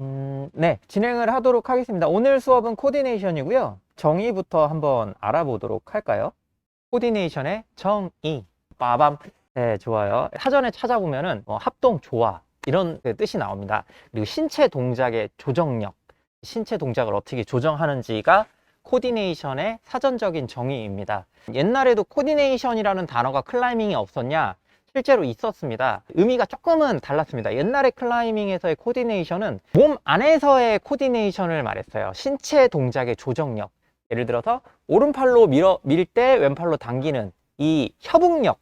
음, 네, 진행을 하도록 하겠습니다. 오늘 수업은 코디네이션이고요. 정의부터 한번 알아보도록 할까요? 코디네이션의 정의. 빠밤. 네, 좋아요. 사전에 찾아보면은 뭐 합동, 조화 이런 그 뜻이 나옵니다. 그리고 신체 동작의 조정력, 신체 동작을 어떻게 조정하는지가 코디네이션의 사전적인 정의입니다. 옛날에도 코디네이션이라는 단어가 클라이밍이 없었냐? 실제로 있었습니다. 의미가 조금은 달랐습니다. 옛날에 클라이밍에서의 코디네이션은 몸 안에서의 코디네이션을 말했어요. 신체 동작의 조정력. 예를 들어서 오른팔로 밀어 밀 때 왼팔로 당기는 이 협응력.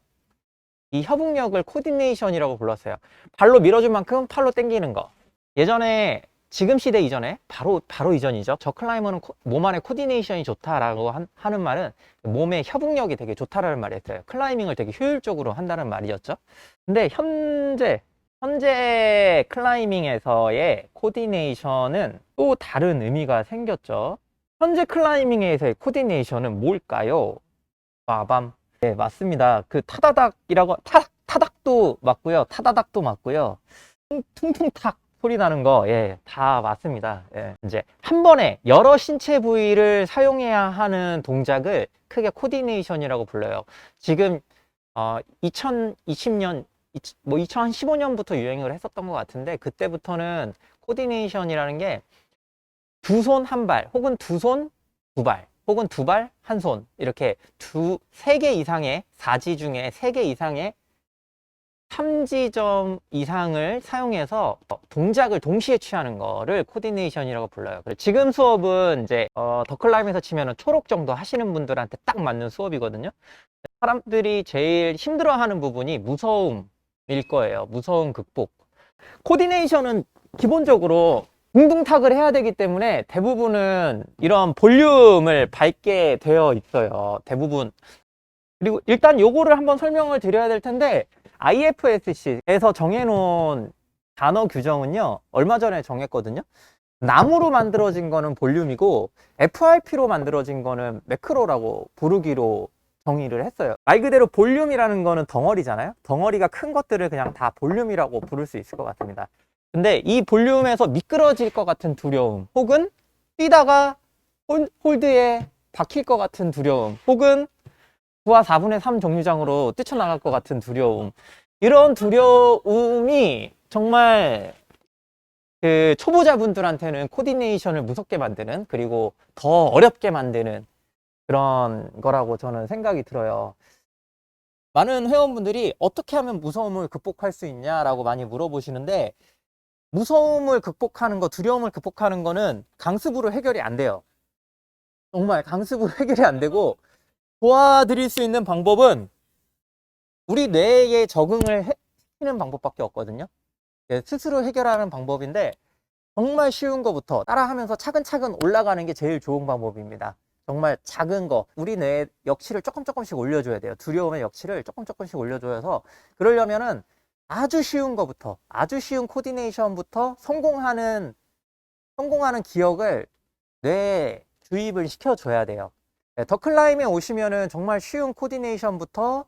이 협응력을 코디네이션이라고 불렀어요. 발로 밀어준 만큼 팔로 당기는 거. 예전에 지금 시대 이전에 바로 바로 이전이죠. 저 클라이머는 코- 몸 안에 코디네이션이 좋다라고 한- 하는 말은 몸의 협응력이 되게 좋다라는 말이었어요. 클라이밍을 되게 효율적으로 한다는 말이었죠. 근데 현재 현재 클라이밍에서의 코디네이션은 또 다른 의미가 생겼죠. 현재 클라이밍에서의 코디네이션은 뭘까요? 빠밤. 네, 맞습니다. 그 타다닥이라고 타, 타닥도 맞고요. 타다닥도 맞고요. 퉁- 퉁퉁탁 소리 나는 거, 예, 다 맞습니다. 예. 이제 한 번에 여러 신체 부위를 사용해야 하는 동작을 크게 코디네이션이라고 불러요. 지금 어, 2020년, 뭐 2015년부터 유행을 했었던 것 같은데 그때부터는 코디네이션이라는 게 두 손 한 발, 혹은 두 손 두 발, 혹은 두 발 한 손 이렇게 두 세 개 이상의 사지 중에 세 개 이상의 3지점 이상을 사용해서 동작을 동시에 취하는 거를 코디네이션이라고 불러요. 지금 수업은 이제 어, 더클라임에서 치면은 초록 정도 하시는 분들한테 딱 맞는 수업이거든요. 사람들이 제일 힘들어하는 부분이 무서움일 거예요. 무서움 극복. 코디네이션은 기본적으로 둥둥탁을 해야 되기 때문에 대부분은 이런 볼륨을 밟게 되어 있어요. 대부분. 그리고 일단 요거를 한번 설명을 드려야 될 텐데 IFSC에서 정해놓은 단어 규정은요, 얼마 전에 정했거든요. 나무로 만들어진 거는 볼륨이고, FRP로 만들어진 거는 매크로라고 부르기로 정의를 했어요. 말 그대로 볼륨이라는 거는 덩어리잖아요. 덩어리가 큰 것들을 그냥 다 볼륨이라고 부를 수 있을 것 같습니다. 근데 이 볼륨에서 미끄러질 것 같은 두려움, 혹은 뛰다가 홀, 홀드에 박힐 것 같은 두려움, 혹은 9와 4분의 3 정류장으로 뛰쳐나갈 것 같은 두려움. 이런 두려움이 정말 그 초보자분들한테는 코디네이션을 무섭게 만드는 그리고 더 어렵게 만드는 그런 거라고 저는 생각이 들어요. 많은 회원분들이 어떻게 하면 무서움을 극복할 수 있냐라고 많이 물어보시는데 무서움을 극복하는 거, 두려움을 극복하는 거는 강습으로 해결이 안 돼요. 정말 강습으로 해결이 안 되고 도와드릴 수 있는 방법은 우리 뇌에 적응을 해- 시키는 방법밖에 없거든요. 예, 스스로 해결하는 방법인데 정말 쉬운 거부터 따라하면서 차근차근 올라가는 게 제일 좋은 방법입니다. 정말 작은 거, 우리 뇌의 역치를 조금 조금씩 올려줘야 돼요. 두려움의 역치를 조금 조금씩 올려줘서 그러려면은 아주 쉬운 거부터, 아주 쉬운 코디네이션부터 성공하는, 성공하는 기억을 뇌에 주입을 시켜줘야 돼요. 네, 더클라임에 오시면은 정말 쉬운 코디네이션부터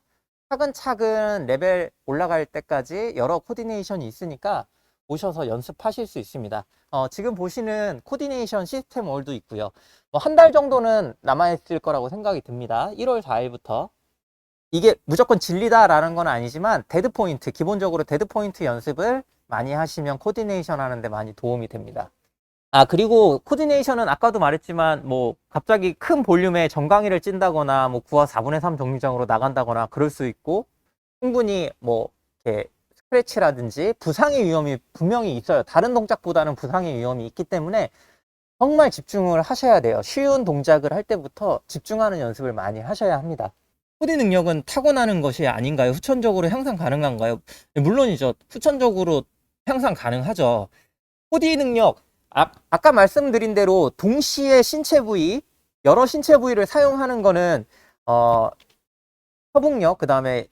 차근차근 레벨 올라갈 때까지 여러 코디네이션이 있으니까 오셔서 연습하실 수 있습니다. 어, 지금 보시는 코디네이션 시스템 월도 있고요. 뭐 한 달 정도는 남아있을 거라고 생각이 듭니다. 1월 4일부터. 이게 무조건 진리다라는 건 아니지만 데드 포인트, 기본적으로 데드 포인트 연습을 많이 하시면 코디네이션 하는데 많이 도움이 됩니다. 아, 그리고 코디네이션은 아까도 말했지만, 뭐, 갑자기 큰 볼륨의 정강이를 찐다거나, 뭐, 9와 4분의 3 정류장으로 나간다거나, 그럴 수 있고, 충분히, 뭐, 이렇게, 스크래치라든지, 부상의 위험이 분명히 있어요. 다른 동작보다는 부상의 위험이 있기 때문에, 정말 집중을 하셔야 돼요. 쉬운 동작을 할 때부터 집중하는 연습을 많이 하셔야 합니다. 코디 능력은 타고나는 것이 아닌가요? 후천적으로 향상 가능한가요? 네, 물론이죠. 후천적으로 향상 가능하죠. 코디 능력, 아, 아까 말씀드린 대로 동시에 신체 부위, 여러 신체 부위를 사용하는 거는 어, 협응력, 그 다음에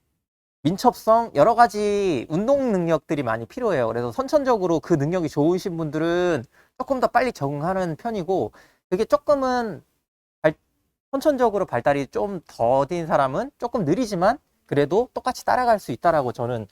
민첩성, 여러 가지 운동 능력들이 많이 필요해요. 그래서 선천적으로 그 능력이 좋으신 분들은 조금 더 빨리 적응하는 편이고, 그게 조금은 발- 선천적으로 발달이 좀 더딘 사람은 조금 느리지만 그래도 똑같이 따라갈 수 있다라고 저는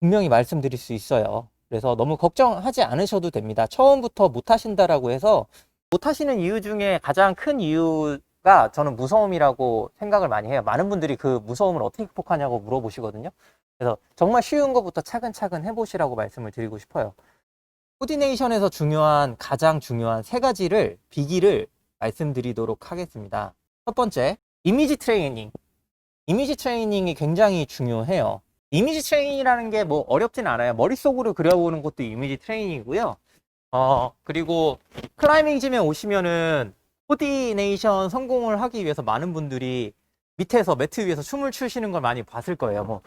분명히 말씀드릴 수 있어요. 그래서 너무 걱정하지 않으셔도 됩니다. 처음부터 못 하신다라고 해서 못 하시는 이유 중에 가장 큰 이유가 저는 무서움이라고 생각을 많이 해요. 많은 분들이 그 무서움을 어떻게 극복하냐고 물어보시거든요. 그래서 정말 쉬운 것부터 차근차근 해보시라고 말씀을 드리고 싶어요. 코디네이션에서 중요한 가장 중요한 세 가지를 비기를 말씀드리도록 하겠습니다. 첫 번째, 이미지 트레이닝. 이미지 트레이닝이 굉장히 중요해요. 이미지 트레이닝이라는 게 뭐 어렵진 않아요. 머릿속으로 그려보는 것도 이미지 트레이닝이고요. 어, 그리고 클라이밍 짐에 오시면은 코디네이션 성공을 하기 위해서 많은 분들이 밑에서 매트 위에서 춤을 추시는 걸 많이 봤을 거예요. 뭐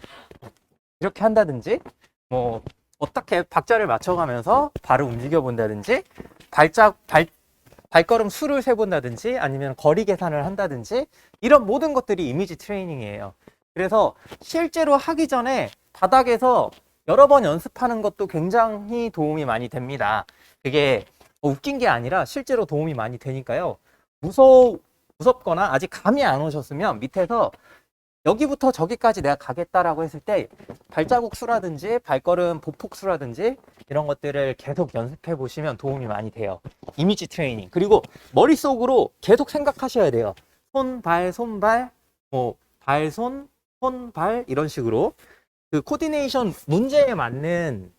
이렇게 한다든지 뭐 어떻게 박자를 맞춰가면서 발을 움직여 본다든지 발짝 발 발걸음 수를 세 본다든지 아니면 거리 계산을 한다든지 이런 모든 것들이 이미지 트레이닝이에요. 그래서 실제로 하기 전에 바닥에서 여러 번 연습하는 것도 굉장히 도움이 많이 됩니다. 그게 뭐 웃긴 게 아니라 실제로 도움이 많이 되니까요. 무서 무섭거나 아직 감이 안 오셨으면 밑에서 여기부터 저기까지 내가 가겠다라고 했을 때 발자국 수라든지 발걸음 보폭 수라든지 이런 것들을 계속 연습해 보시면 도움이 많이 돼요. 이미지 트레이닝. 그리고 머릿속으로 계속 생각하셔야 돼요. 손, 발, 손발, 뭐, 발, 손, 손, 발 이런 식으로 그 코디네이션 문제에 맞는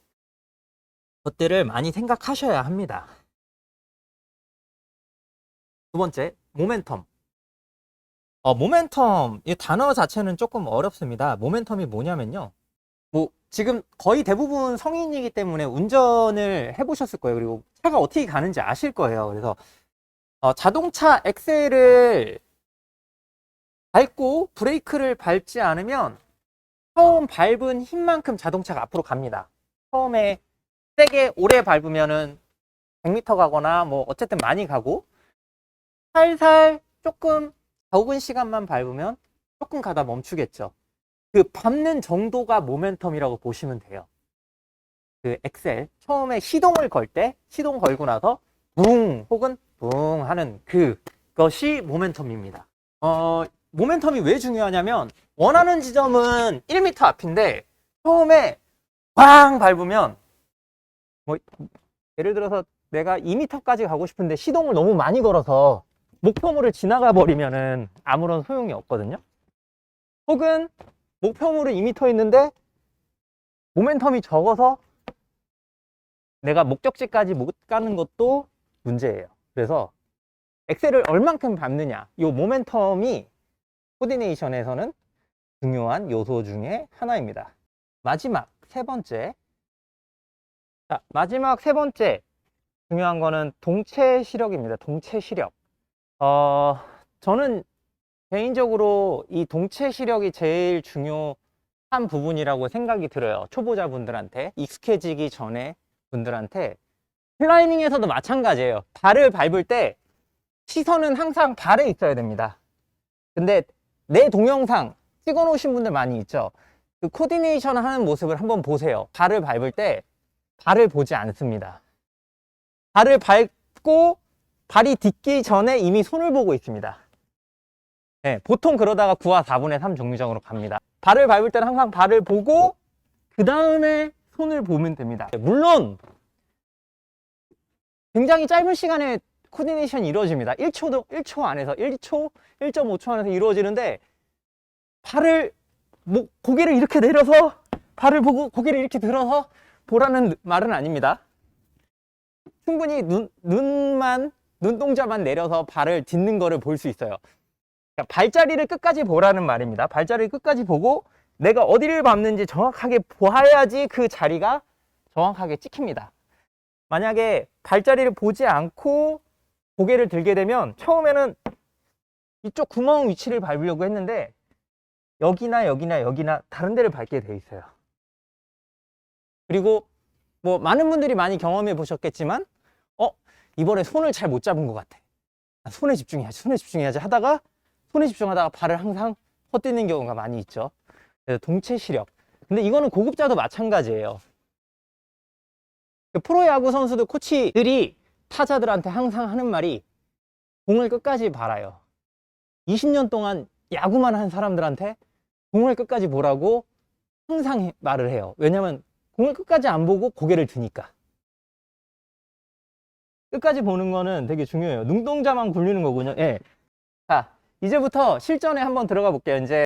것들을 많이 생각하셔야 합니다. 두 번째, 모멘텀. 어, 모멘텀, 이 단어 자체는 조금 어렵습니다. 모멘텀이 뭐냐면요. 뭐, 지금 거의 대부분 성인이기 때문에 운전을 해보셨을 거예요. 그리고 차가 어떻게 가는지 아실 거예요. 그래서, 어, 자동차 엑셀을 밟고 브레이크를 밟지 않으면 처음 밟은 힘만큼 자동차가 앞으로 갑니다. 처음에 세게 오래 밟으면은 100m 가거나 뭐 어쨌든 많이 가고 살살 조금 적은 시간만 밟으면 조금 가다 멈추겠죠. 그 밟는 정도가 모멘텀이라고 보시면 돼요. 그 엑셀 처음에 시동을 걸 때 시동 걸고 나서 붕 혹은 붕 하는 그것이 모멘텀입니다. 어, 모멘텀이 왜 중요하냐면 원하는 지점은 1m 앞인데 처음에 꽝 밟으면 뭐 예를 들어서 내가 2m까지 가고 싶은데 시동을 너무 많이 걸어서 목표물을 지나가 버리면은 아무런 소용이 없거든요. 혹은 목표물은 2m 있는데 모멘텀이 적어서 내가 목적지까지 못 가는 것도 문제예요. 그래서 엑셀을 얼만큼 밟느냐, 이 모멘텀이 코디네이션에서는 중요한 요소 중에 하나입니다. 마지막 세 번째. 자, 마지막 세 번째 중요한 거는 동체 시력입니다. 동체 시력. 어, 저는 개인적으로 이 동체 시력이 제일 중요한 부분이라고 생각이 들어요. 초보자분들한테, 익숙해지기 전에 분들한테. 클라이밍에서도 마찬가지예요. 발을 밟을 때 시선은 항상 발에 있어야 됩니다. 근데 내 동영상 찍어 놓으신 분들 많이 있죠. 그 코디네이션 하는 모습을 한번 보세요. 발을 밟을 때 발을 보지 않습니다. 발을 밟고 발이 딛기 전에 이미 손을 보고 있습니다. 네, 보통 그러다가 9와 4분의 3 정류장으로 갑니다. 발을 밟을 때는 항상 발을 보고 그 다음에 손을 보면 됩니다. 물론 굉장히 짧은 시간에 코디네이션이 이루어집니다. 1초도 1초 안에서 1초, 1.5초 안에서 이루어지는데 발을 뭐 고개를 이렇게 내려서 발을 보고 고개를 이렇게 들어서 보라는 말은 아닙니다. 충분히 눈, 눈만 눈동자만 내려서 발을 딛는 거를 볼 수 있어요. 그러니까 발자리를 끝까지 보라는 말입니다. 발자리를 끝까지 보고 내가 어디를 밟는지 정확하게 보아야지 그 자리가 정확하게 찍힙니다. 만약에 발자리를 보지 않고 고개를 들게 되면 처음에는 이쪽 구멍 위치를 밟으려고 했는데 여기나 여기나 여기나 다른 데를 밟게 돼 있어요. 그리고 뭐 많은 분들이 많이 경험해 보셨겠지만 어 이번에 손을 잘 못 잡은 것 같아. 아, 손에 집중해야지, 손에 집중해야지 하다가 손에 집중하다가 발을 항상 헛디는 경우가 많이 있죠. 그래서 동체 시력. 근데 이거는 고급자도 마찬가지예요. 그 프로야구 선수들 코치들이 타자들한테 항상 하는 말이 공을 끝까지 봐라요. 20년 동안 야구만 한 사람들한테 공을 끝까지 보라고 항상 해- 말을 해요. 왜냐면 공을 끝까지 안 보고 고개를 드니까. 끝까지 보는 거는 되게 중요해요. 눈동자만 굴리는 거군요. 예. 자, 이제부터 실전에 한번 들어가 볼게요. 이제